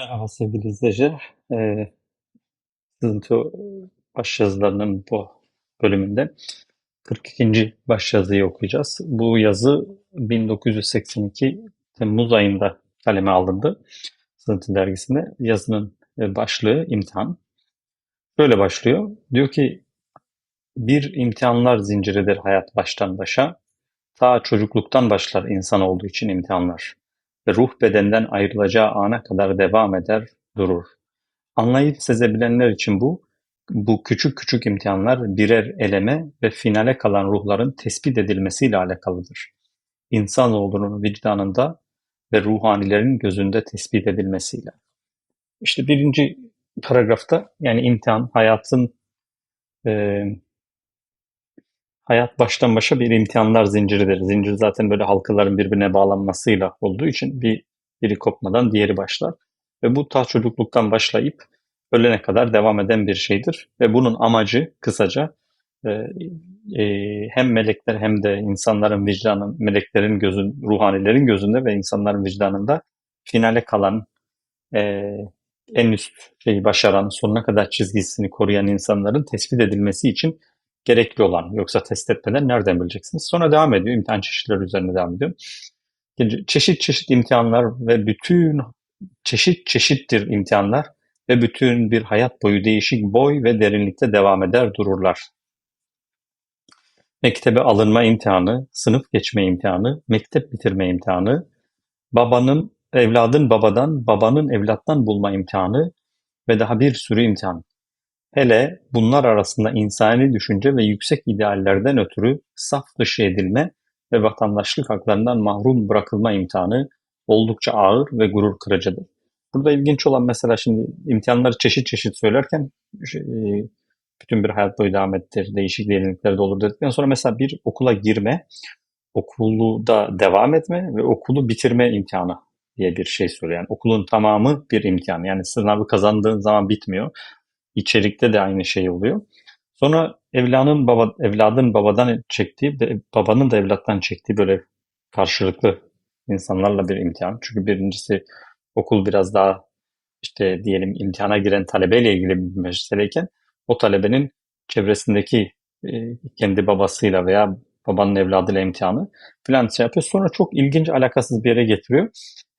Merhaba sevgili izleyiciler. Ee, Sızıntı başyazılarının bu bölümünde 42. başyazıyı okuyacağız. Bu yazı 1982 Temmuz ayında kaleme alındı. Sızıntı dergisinde. Yazının e, başlığı imtihan. Böyle başlıyor. Diyor ki bir imtihanlar zinciridir hayat baştan başa. Ta çocukluktan başlar insan olduğu için imtihanlar. Ruh bedenden ayrılacağı ana kadar devam eder, durur. Anlayıp sezebilenler için bu, bu küçük küçük imtihanlar birer eleme ve finale kalan ruhların tespit edilmesiyle alakalıdır. İnsanoğlunun vicdanında ve ruhanilerin gözünde tespit edilmesiyle. İşte birinci paragrafta yani imtihan, hayatın e, hayat baştan başa bir imtihanlar zinciridir. Zincir zaten böyle halkaların birbirine bağlanmasıyla olduğu için bir biri kopmadan diğeri başlar. Ve bu ta çocukluktan başlayıp ölene kadar devam eden bir şeydir. Ve bunun amacı kısaca e, e, hem melekler hem de insanların vicdanın, meleklerin gözün, ruhanilerin gözünde ve insanların vicdanında finale kalan e, en üst şeyi başaran, sonuna kadar çizgisini koruyan insanların tespit edilmesi için gerekli olan. Yoksa test etmeden nereden bileceksiniz? Sonra devam ediyor. İmtihan çeşitleri üzerine devam ediyor. Çeşit çeşit imtihanlar ve bütün çeşit çeşittir imtihanlar ve bütün bir hayat boyu değişik boy ve derinlikte devam eder dururlar. Mektebe alınma imtihanı, sınıf geçme imtihanı, mektep bitirme imtihanı, babanın, evladın babadan, babanın evlattan bulma imtihanı ve daha bir sürü imtihan. Hele bunlar arasında insani düşünce ve yüksek ideallerden ötürü saf dışı edilme ve vatandaşlık haklarından mahrum bırakılma imtihanı oldukça ağır ve gurur kırıcıdır. Burada ilginç olan mesela şimdi imtihanları çeşit çeşit söylerken şey, bütün bir hayat boyu devam ettir, değişik derinlikler de olur dedikten sonra mesela bir okula girme, okulu da devam etme ve okulu bitirme imtihanı diye bir şey söylüyor. Yani okulun tamamı bir imtihan. Yani sınavı kazandığın zaman bitmiyor. İçerikte de aynı şey oluyor. Sonra evladın baba evladın babadan çektiği babanın da evlattan çektiği böyle karşılıklı insanlarla bir imtihan. Çünkü birincisi okul biraz daha işte diyelim imtihana giren talebeyle ilgili bir meseleyken o talebenin çevresindeki e, kendi babasıyla veya babanın evladıyla imtihanı filan şey yapıyor. Sonra çok ilginç alakasız bir yere getiriyor.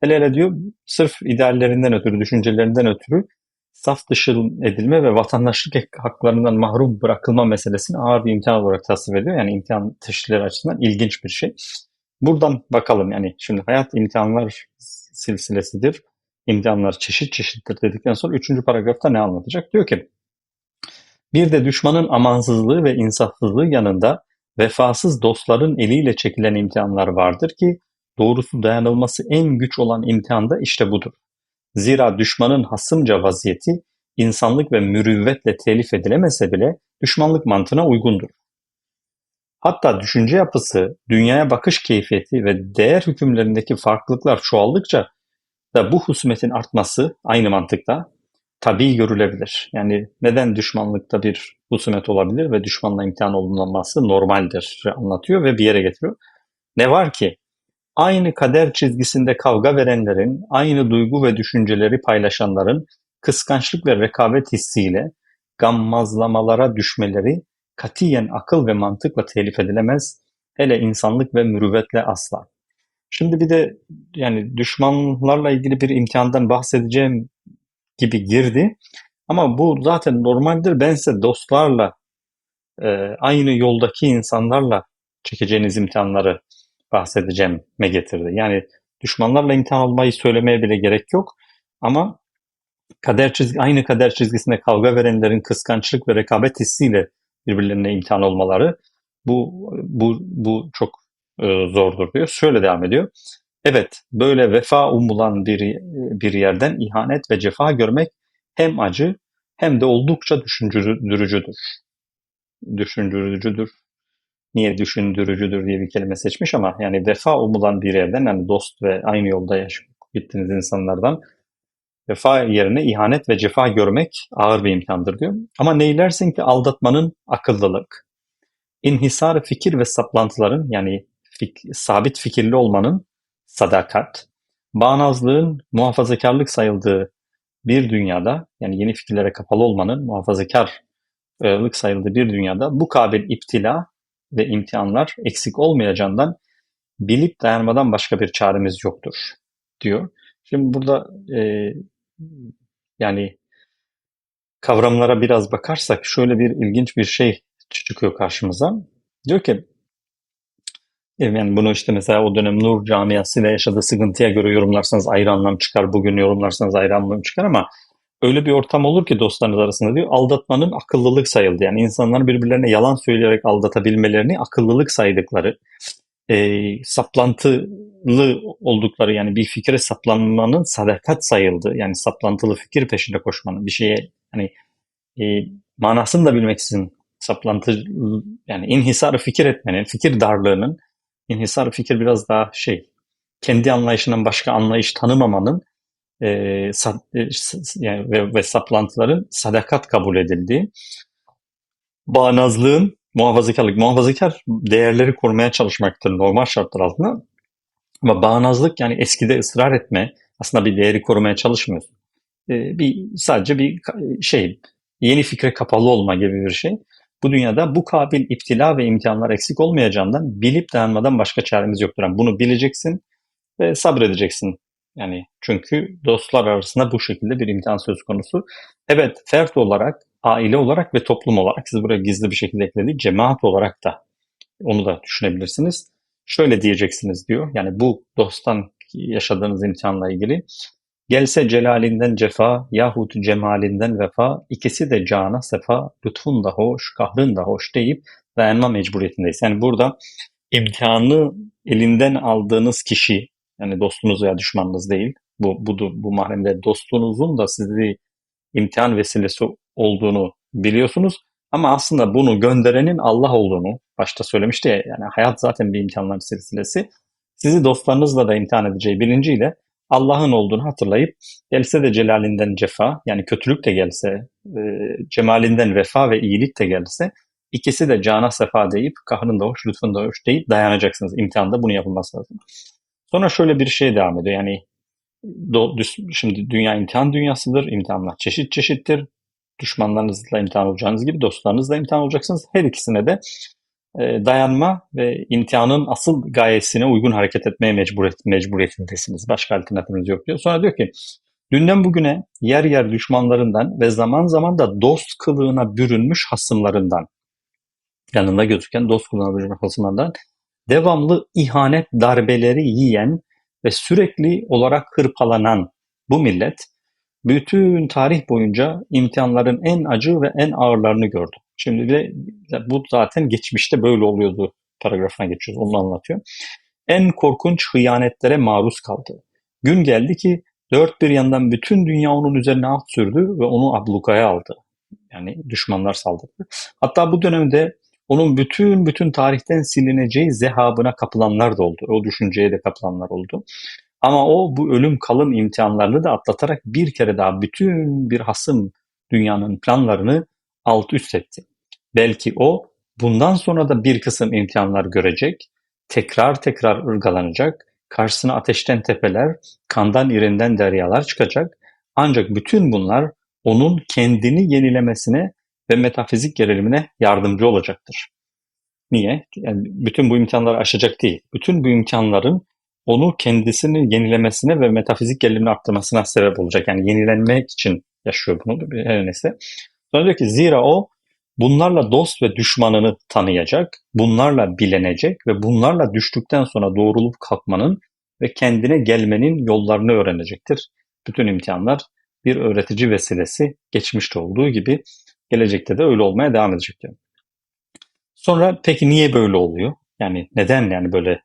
Hele hele diyor sırf ideallerinden ötürü, düşüncelerinden ötürü saf dışı edilme ve vatandaşlık haklarından mahrum bırakılma meselesini ağır bir imtihan olarak tasvir ediyor. Yani imtihan teşhisleri açısından ilginç bir şey. Buradan bakalım yani şimdi hayat imtihanlar silsilesidir. İmtihanlar çeşit çeşittir dedikten sonra üçüncü paragrafta ne anlatacak? Diyor ki bir de düşmanın amansızlığı ve insafsızlığı yanında vefasız dostların eliyle çekilen imtihanlar vardır ki doğrusu dayanılması en güç olan imtihan da işte budur. Zira düşmanın hasımca vaziyeti insanlık ve mürüvvetle telif edilemese bile düşmanlık mantığına uygundur. Hatta düşünce yapısı, dünyaya bakış keyfiyeti ve değer hükümlerindeki farklılıklar çoğaldıkça da bu husumetin artması aynı mantıkta tabii görülebilir. Yani neden düşmanlıkta bir husumet olabilir ve düşmanla imtihan olunması normaldir anlatıyor ve bir yere getiriyor. Ne var ki Aynı kader çizgisinde kavga verenlerin, aynı duygu ve düşünceleri paylaşanların kıskançlık ve rekabet hissiyle gammazlamalara düşmeleri katiyen akıl ve mantıkla telif edilemez, hele insanlık ve mürüvvetle asla. Şimdi bir de yani düşmanlarla ilgili bir imtihandan bahsedeceğim gibi girdi. Ama bu zaten normaldir. Ben size dostlarla, e, aynı yoldaki insanlarla çekeceğiniz imtihanları bahsedeceğime getirdi. Yani düşmanlarla imtihan olmayı söylemeye bile gerek yok. Ama kader çizgi, aynı kader çizgisinde kavga verenlerin kıskançlık ve rekabet hissiyle birbirlerine imtihan olmaları bu bu bu çok e, zordur diyor. Şöyle devam ediyor. Evet, böyle vefa umulan bir bir yerden ihanet ve cefa görmek hem acı hem de oldukça düşündürücüdür. Düşündürücüdür niye düşündürücüdür diye bir kelime seçmiş ama yani vefa umulan bir yerden yani dost ve aynı yolda yaşayıp gittiğiniz insanlardan vefa yerine ihanet ve cefa görmek ağır bir imkandır diyor. Ama neylersin ki aldatmanın akıllılık, inhisar fikir ve saplantıların yani fik, sabit fikirli olmanın sadakat, bağnazlığın muhafazakarlık sayıldığı bir dünyada yani yeni fikirlere kapalı olmanın muhafazakarlık sayıldığı bir dünyada bu kabil iptila ve imtihanlar eksik olmayacağından bilip dayanmadan başka bir çaremiz yoktur diyor. Şimdi burada e, yani kavramlara biraz bakarsak şöyle bir ilginç bir şey çıkıyor karşımıza. Diyor ki yani bunu işte mesela o dönem Nur camiasıyla yaşadığı sıkıntıya göre yorumlarsanız ayrı anlam çıkar. Bugün yorumlarsanız ayrı anlam çıkar ama öyle bir ortam olur ki dostlarınız arasında diyor aldatmanın akıllılık sayıldı. Yani insanların birbirlerine yalan söyleyerek aldatabilmelerini akıllılık saydıkları, e, saplantılı oldukları yani bir fikre saplanmanın sadakat sayıldı. Yani saplantılı fikir peşinde koşmanın bir şeye hani e, manasını da bilmeksizin saplantı yani inhisarı fikir etmenin, fikir darlığının inhisar fikir biraz daha şey kendi anlayışından başka anlayış tanımamanın e, sad, e, yani ve, ve saplantıların sadakat kabul edildiği bağnazlığın muhafazakarlık muhafazakar değerleri korumaya çalışmaktır normal şartlar altında ama bağnazlık yani eskide ısrar etme aslında bir değeri korumaya çalışmıyorsun. E, bir sadece bir şey yeni fikre kapalı olma gibi bir şey. Bu dünyada bu kabil iptila ve imtihanlar eksik olmayacağından bilip dayanmadan başka çaremiz yoktur. Yani bunu bileceksin ve sabredeceksin. Yani çünkü dostlar arasında bu şekilde bir imtihan söz konusu. Evet fert olarak, aile olarak ve toplum olarak siz buraya gizli bir şekilde eklediği cemaat olarak da onu da düşünebilirsiniz. Şöyle diyeceksiniz diyor. Yani bu dosttan yaşadığınız imtihanla ilgili Gelse celalinden cefa yahut cemalinden vefa, ikisi de cana sefa, lütfun da hoş, kahrın da hoş deyip dayanma mecburiyetindeyiz. Yani burada imtihanı elinden aldığınız kişi, yani dostunuz veya düşmanınız değil, bu, bu, bu mahremde dostunuzun da sizi imtihan vesilesi olduğunu biliyorsunuz. Ama aslında bunu gönderenin Allah olduğunu başta söylemişti ya, yani hayat zaten bir imtihanlar silsilesi. Sizi dostlarınızla da imtihan edeceği bilinciyle Allah'ın olduğunu hatırlayıp gelse de celalinden cefa yani kötülük de gelse e, cemalinden vefa ve iyilik de gelse ikisi de cana sefa deyip kahrın da hoş lütfun da hoş deyip dayanacaksınız. İmtihanda bunu yapılması lazım. Sonra şöyle bir şey devam ediyor. Yani do, şimdi dünya imtihan dünyasıdır. İmtihanlar çeşit çeşittir. Düşmanlarınızla imtihan olacağınız gibi dostlarınızla imtihan olacaksınız. Her ikisine de e, dayanma ve imtihanın asıl gayesine uygun hareket etmeye mecburiyet, mecburiyetindesiniz. Başka alternatifiniz yok diyor. Sonra diyor ki dünden bugüne yer yer düşmanlarından ve zaman zaman da dost kılığına bürünmüş hasımlarından yanında gözüken dost kılığına bürünmüş hasımlarından devamlı ihanet darbeleri yiyen ve sürekli olarak hırpalanan bu millet bütün tarih boyunca imtihanların en acı ve en ağırlarını gördü. Şimdi de bu zaten geçmişte böyle oluyordu paragrafına geçiyoruz. Onu anlatıyor. En korkunç hıyanetlere maruz kaldı. Gün geldi ki dört bir yandan bütün dünya onun üzerine at sürdü ve onu ablukaya aldı. Yani düşmanlar saldırdı. Hatta bu dönemde onun bütün bütün tarihten silineceği zehabına kapılanlar da oldu. O düşünceye de kapılanlar oldu. Ama o bu ölüm kalım imtihanlarını da atlatarak bir kere daha bütün bir hasım dünyanın planlarını alt üst etti. Belki o bundan sonra da bir kısım imtihanlar görecek, tekrar tekrar ırgalanacak, karşısına ateşten tepeler, kandan irinden deryalar çıkacak. Ancak bütün bunlar onun kendini yenilemesine ve metafizik gerilimine yardımcı olacaktır. Niye? Yani bütün bu imkanları aşacak değil. Bütün bu imkanların onu kendisini yenilemesine ve metafizik gerilimini arttırmasına sebep olacak. Yani yenilenmek için yaşıyor bunu her neyse. Sonra diyor ki zira o bunlarla dost ve düşmanını tanıyacak, bunlarla bilenecek ve bunlarla düştükten sonra doğrulup kalkmanın ve kendine gelmenin yollarını öğrenecektir. Bütün imtihanlar bir öğretici vesilesi geçmişte olduğu gibi gelecekte de öyle olmaya devam edecek diyor. Sonra peki niye böyle oluyor? Yani neden yani böyle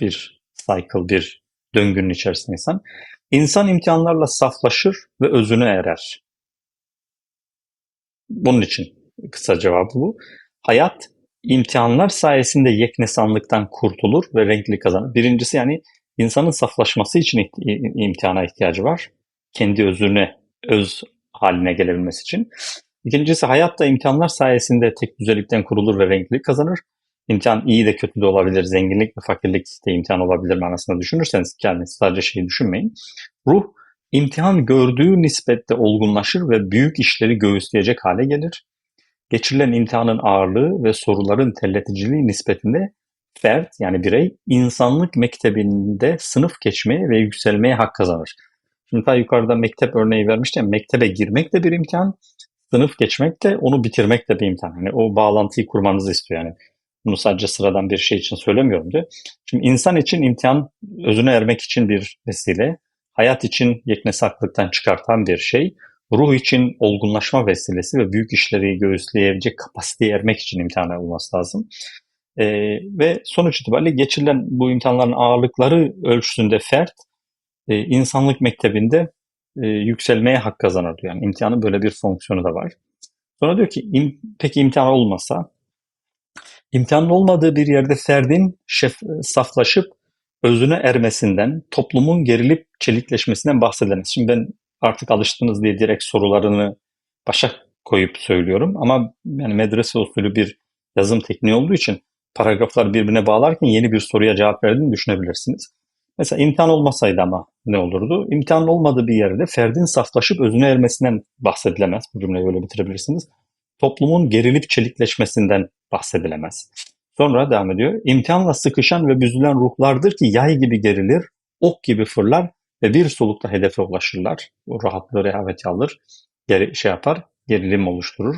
bir cycle, bir döngünün içerisinde insan? İnsan imtihanlarla saflaşır ve özüne erer. Bunun için kısa cevabı bu. Hayat imtihanlar sayesinde yeknesanlıktan kurtulur ve renkli kazanır. Birincisi yani insanın saflaşması için imtihana ihtiyacı var. Kendi özüne, öz haline gelebilmesi için. İkincisi hayat da imtihanlar sayesinde tek düzelikten kurulur ve renkli kazanır. İmtihan iyi de kötü de olabilir, zenginlik ve fakirlik de imtihan olabilir manasında düşünürseniz kendiniz sadece şeyi düşünmeyin. Ruh İmtihan gördüğü nispette olgunlaşır ve büyük işleri göğüsleyecek hale gelir. Geçirilen imtihanın ağırlığı ve soruların terleticiliği nispetinde fert yani birey insanlık mektebinde sınıf geçmeye ve yükselmeye hak kazanır. Şimdi daha yukarıda mektep örneği vermiştim. Mektebe girmek de bir imtihan, sınıf geçmek de onu bitirmek de bir imtihan. Yani o bağlantıyı kurmanızı istiyor yani. Bunu sadece sıradan bir şey için söylemiyorum diyor. Şimdi insan için imtihan özüne ermek için bir vesile, hayat için yeknesaklıktan çıkartan bir şey, ruh için olgunlaşma vesilesi ve büyük işleri göğüsleyebilecek kapasiteye ermek için imtihan olması lazım. Ee, ve sonuç itibariyle geçirilen bu imtihanların ağırlıkları ölçüsünde fert, e, insanlık mektebinde e, yükselmeye hak kazanır diyor. Yani imtihanın böyle bir fonksiyonu da var. Sonra diyor ki im, peki imtihan olmasa imtihanın olmadığı bir yerde ferdin şef, saflaşıp özüne ermesinden, toplumun gerilip çelikleşmesinden bahsedemez. Şimdi ben artık alıştınız diye direkt sorularını başa koyup söylüyorum ama yani medrese usulü bir yazım tekniği olduğu için paragraflar birbirine bağlarken yeni bir soruya cevap verdiğini düşünebilirsiniz. Mesela imtihan olmasaydı ama ne olurdu? İmtihan olmadığı bir yerde ferdin saflaşıp özüne ermesinden bahsedilemez. Bu cümleyi öyle bitirebilirsiniz. Toplumun gerilip çelikleşmesinden bahsedilemez. Sonra devam ediyor. İmtihanla sıkışan ve büzülen ruhlardır ki yay gibi gerilir, ok gibi fırlar ve bir solukta hedefe ulaşırlar. O rahatlığı, rehaveti alır, geri, şey yapar, gerilim oluşturur.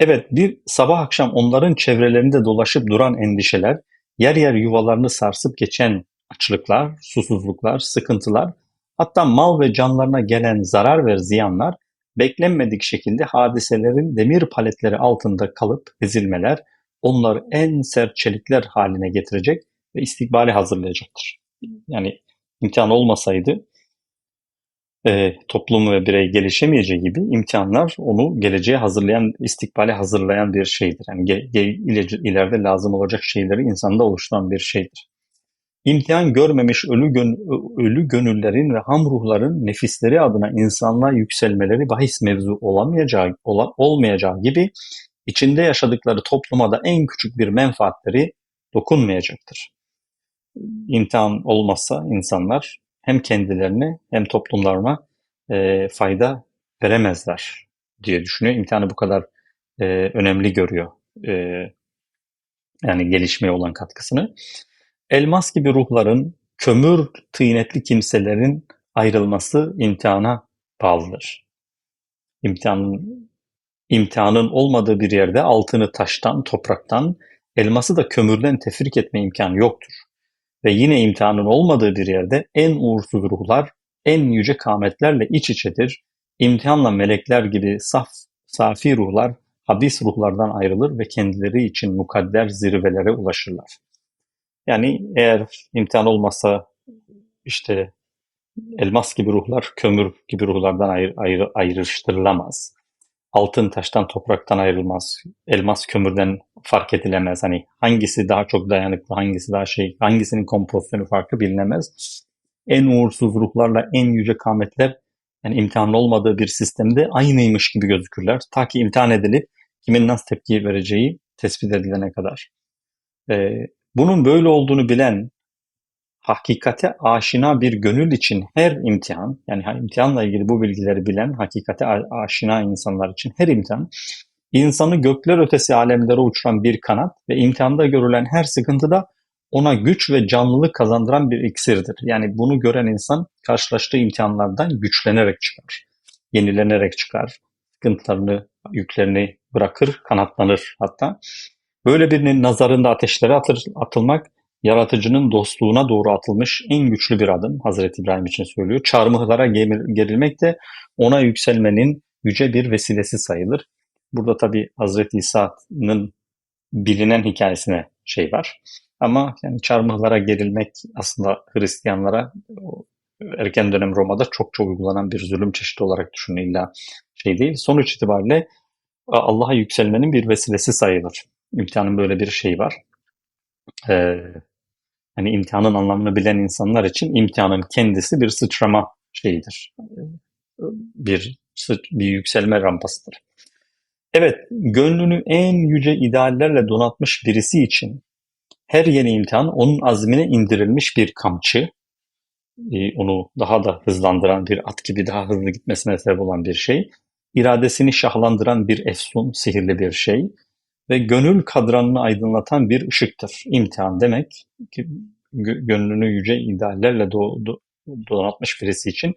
Evet bir sabah akşam onların çevrelerinde dolaşıp duran endişeler, yer yer yuvalarını sarsıp geçen açlıklar, susuzluklar, sıkıntılar, hatta mal ve canlarına gelen zarar ve ziyanlar beklenmedik şekilde hadiselerin demir paletleri altında kalıp ezilmeler onları en sert çelikler haline getirecek ve istikbali hazırlayacaktır. Yani imtihan olmasaydı e, toplum ve birey gelişemeyeceği gibi imtihanlar onu geleceğe hazırlayan, istikbale hazırlayan bir şeydir. Yani ge, ge, ileride lazım olacak şeyleri insanda oluşturan bir şeydir. İmtihan görmemiş ölü, gön, ölü gönüllerin ve ham ruhların nefisleri adına insanlığa yükselmeleri bahis mevzu olamayacağı, ola, olmayacağı gibi içinde yaşadıkları topluma da en küçük bir menfaatleri dokunmayacaktır. İmtihan olmazsa insanlar hem kendilerine hem toplumlarına e, fayda veremezler diye düşünüyor. İmtihanı bu kadar e, önemli görüyor. E, yani gelişmeye olan katkısını. Elmas gibi ruhların, kömür tıynetli kimselerin ayrılması imtihana bağlıdır. İmtihanın, imtihanın olmadığı bir yerde altını taştan, topraktan, elması da kömürden tefrik etme imkanı yoktur. Ve yine imtihanın olmadığı bir yerde en uğursuz ruhlar, en yüce kametlerle iç içedir. İmtihanla melekler gibi saf, safi ruhlar, habis ruhlardan ayrılır ve kendileri için mukadder zirvelere ulaşırlar. Yani eğer imtihan olmasa işte elmas gibi ruhlar kömür gibi ruhlardan ayır, ayır, ayrıştırılamaz. Altın taştan topraktan ayrılmaz. Elmas kömürden fark edilemez. Hani hangisi daha çok dayanıklı, hangisi daha şey, hangisinin kompozisyonu farklı bilinemez. En uğursuz ruhlarla en yüce kametler yani imtihanlı olmadığı bir sistemde aynıymış gibi gözükürler. Ta ki imtihan edilip kimin nasıl tepki vereceği tespit edilene kadar. Ee, bunun böyle olduğunu bilen, hakikate aşina bir gönül için her imtihan, yani imtihanla ilgili bu bilgileri bilen, hakikate aşina insanlar için her imtihan, insanı gökler ötesi alemlere uçuran bir kanat ve imtihanda görülen her sıkıntıda ona güç ve canlılık kazandıran bir iksirdir. Yani bunu gören insan karşılaştığı imtihanlardan güçlenerek çıkar, yenilenerek çıkar, sıkıntılarını, yüklerini bırakır, kanatlanır hatta. Böyle birinin nazarında ateşlere atır, atılmak, yaratıcının dostluğuna doğru atılmış en güçlü bir adım Hazreti İbrahim için söylüyor. Çarmıhlara gerilmek de ona yükselmenin yüce bir vesilesi sayılır. Burada tabi Hazreti İsa'nın bilinen hikayesine şey var. Ama yani çarmıhlara gerilmek aslında Hristiyanlara erken dönem Roma'da çok çok uygulanan bir zulüm çeşidi olarak düşünün illa şey değil. Sonuç itibariyle Allah'a yükselmenin bir vesilesi sayılır. İmtihanın böyle bir şeyi var. Ee, hani imtihanın anlamını bilen insanlar için imtihanın kendisi bir sıçrama şeyidir. Bir, bir yükselme rampasıdır. Evet, gönlünü en yüce ideallerle donatmış birisi için her yeni imtihan onun azmine indirilmiş bir kamçı, e, onu daha da hızlandıran bir at gibi daha hızlı gitmesine sebep olan bir şey. İradesini şahlandıran bir efsun, sihirli bir şey ve gönül kadranını aydınlatan bir ışıktır. İmtihan demek ki gönlünü yüce ideallerle do, do, donatmış birisi için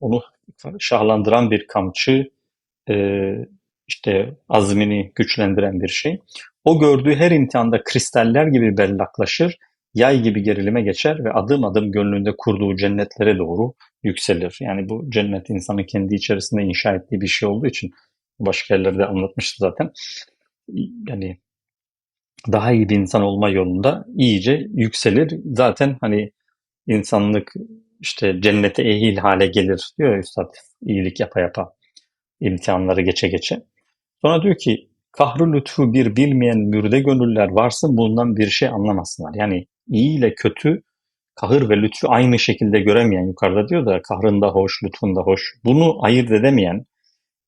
onu şahlandıran bir kamçı, e, işte azmini güçlendiren bir şey. O gördüğü her imtihanda kristaller gibi bellaklaşır, yay gibi gerilime geçer ve adım adım gönlünde kurduğu cennetlere doğru yükselir. Yani bu cennet insanın kendi içerisinde inşa ettiği bir şey olduğu için başka yerlerde anlatmıştı zaten. Yani daha iyi bir insan olma yolunda iyice yükselir. Zaten hani insanlık işte cennete ehil hale gelir diyor Üstad iyilik yapa yapa imtihanları geçe geçe. Sonra diyor ki kahrı lütfu bir bilmeyen mürde gönüller varsın bundan bir şey anlamasınlar. Yani iyi ile kötü kahır ve lütfu aynı şekilde göremeyen yukarıda diyor da kahrında hoş, lütfunda hoş. Bunu ayırt edemeyen,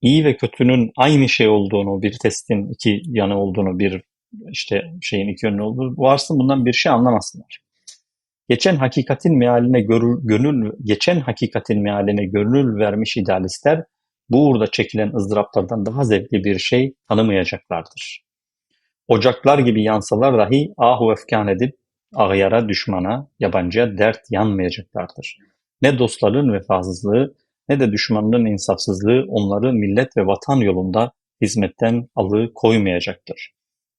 iyi ve kötünün aynı şey olduğunu, bir testin iki yanı olduğunu, bir işte şeyin iki yönlü olduğunu varsın bundan bir şey anlamasınlar. Geçen hakikatin mealine görül, gönül, geçen hakikatin mealine gönül vermiş idealistler bu uğurda çekilen ızdıraplardan daha zevkli bir şey tanımayacaklardır. Ocaklar gibi yansalar dahi ahu efkan edip ağyara, düşmana, yabancıya dert yanmayacaklardır. Ne dostların vefasızlığı ne de düşmanların insafsızlığı onları millet ve vatan yolunda hizmetten alı koymayacaktır.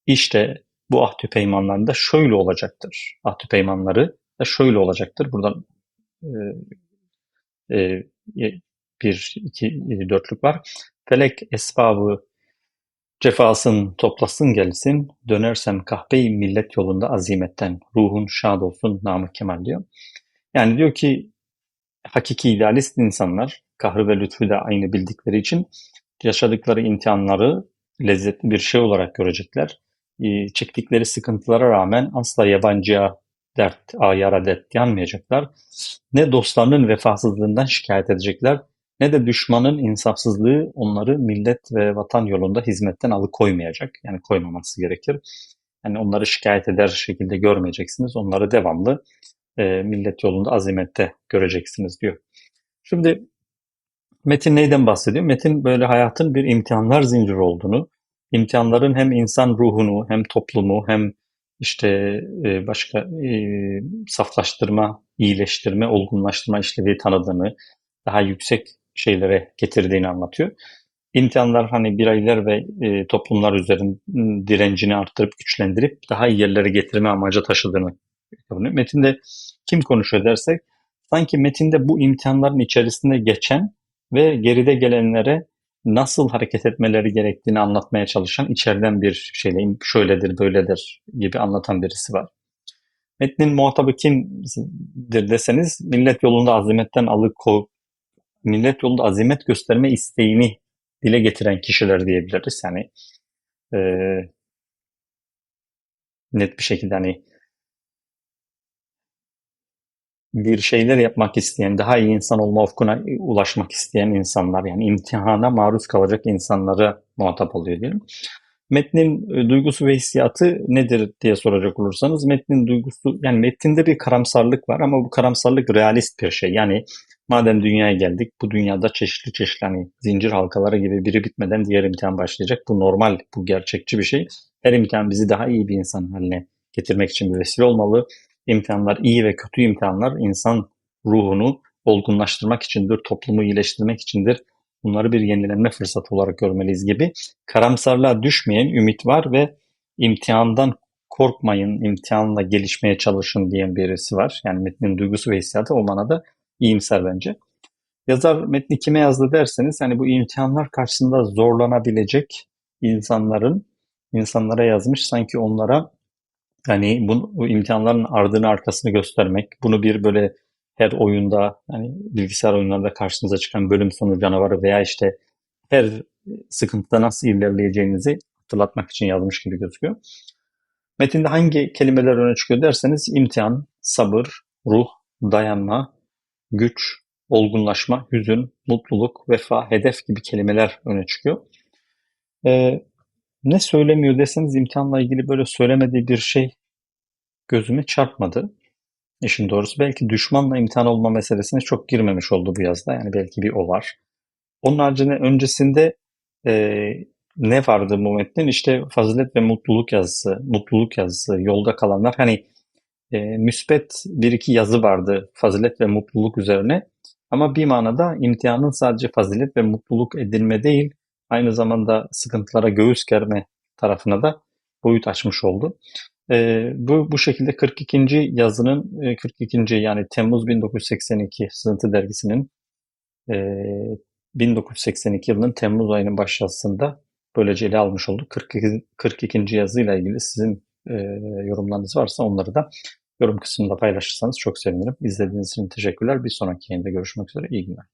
İşte bu ahdü peymanlarında şöyle olacaktır. Ahdü peymanları da şöyle olacaktır. Buradan e, e, bir, iki, e, dörtlük var. Felek esbabı cefasın toplasın gelsin, dönersem kahpe millet yolunda azimetten, ruhun şad olsun Namık Kemal diyor. Yani diyor ki hakiki idealist insanlar, kahrı ve lütfü de aynı bildikleri için yaşadıkları imtihanları lezzetli bir şey olarak görecekler. E, çektikleri sıkıntılara rağmen asla yabancıya dert, ayara dert yanmayacaklar. Ne dostlarının vefasızlığından şikayet edecekler ne de düşmanın insafsızlığı onları millet ve vatan yolunda hizmetten alıkoymayacak. Yani koymaması gerekir. Yani onları şikayet eder şekilde görmeyeceksiniz. Onları devamlı e, millet yolunda azimette göreceksiniz diyor. Şimdi Metin neyden bahsediyor? Metin böyle hayatın bir imtihanlar zinciri olduğunu, imtihanların hem insan ruhunu, hem toplumu, hem işte e, başka e, saflaştırma, iyileştirme, olgunlaştırma işlevi tanıdığını, daha yüksek şeylere getirdiğini anlatıyor. İmtihanlar hani bireyler ve e, toplumlar üzerinde direncini arttırıp güçlendirip daha iyi yerlere getirme amacı taşıdığını savunuyor. Metinde kim konuşuyor dersek sanki metinde bu imtihanların içerisinde geçen ve geride gelenlere nasıl hareket etmeleri gerektiğini anlatmaya çalışan içeriden bir şeyle şöyledir böyledir gibi anlatan birisi var. Metnin muhatabı kimdir deseniz millet yolunda azimetten alıko millet yolunda azimet gösterme isteğini dile getiren kişiler diyebiliriz. Yani e, net bir şekilde hani bir şeyler yapmak isteyen, daha iyi insan olma ufkuna ulaşmak isteyen insanlar yani imtihana maruz kalacak insanları muhatap oluyor diyelim. Metnin e, duygusu ve hissiyatı nedir diye soracak olursanız metnin duygusu yani metinde bir karamsarlık var ama bu karamsarlık realist bir şey. Yani madem dünyaya geldik bu dünyada çeşitli çeşitli hani zincir halkaları gibi biri bitmeden diğer imtihan başlayacak. Bu normal, bu gerçekçi bir şey. Her imtihan bizi daha iyi bir insan haline getirmek için bir vesile olmalı. İmtihanlar iyi ve kötü imtihanlar insan ruhunu olgunlaştırmak içindir, toplumu iyileştirmek içindir bunları bir yenilenme fırsatı olarak görmeliyiz gibi karamsarlığa düşmeyen ümit var ve imtihandan korkmayın, imtihanla gelişmeye çalışın diyen birisi var. Yani metnin duygusu ve hissiyatı o manada iyimser bence. Yazar metni kime yazdı derseniz hani bu imtihanlar karşısında zorlanabilecek insanların insanlara yazmış sanki onlara hani bu, bu imtihanların ardını arkasını göstermek, bunu bir böyle her oyunda hani bilgisayar oyunlarında karşınıza çıkan bölüm sonu canavarı veya işte her sıkıntıda nasıl ilerleyeceğinizi hatırlatmak için yazmış gibi gözüküyor. Metinde hangi kelimeler öne çıkıyor derseniz imtihan, sabır, ruh, dayanma, güç, olgunlaşma, hüzün, mutluluk, vefa, hedef gibi kelimeler öne çıkıyor. Ee, ne söylemiyor deseniz imtihanla ilgili böyle söylemediği bir şey gözüme çarpmadı. İşin doğrusu belki düşmanla imtihan olma meselesine çok girmemiş oldu bu yazda. Yani belki bir o var. Onun haricinde öncesinde e, ne vardı bu metnin? İşte fazilet ve mutluluk yazısı, mutluluk yazısı, yolda kalanlar. Hani e, müspet bir iki yazı vardı fazilet ve mutluluk üzerine. Ama bir manada imtihanın sadece fazilet ve mutluluk edilme değil, aynı zamanda sıkıntılara göğüs germe tarafına da boyut açmış oldu. E, bu, bu şekilde 42. yazının, e, 42. yani Temmuz 1982 Sızıntı Dergisi'nin e, 1982 yılının Temmuz ayının başyazısında böylece ele almış olduk. 42, 42. yazıyla ilgili sizin e, yorumlarınız varsa onları da yorum kısmında paylaşırsanız çok sevinirim. İzlediğiniz için teşekkürler. Bir sonraki yayında görüşmek üzere. İyi günler.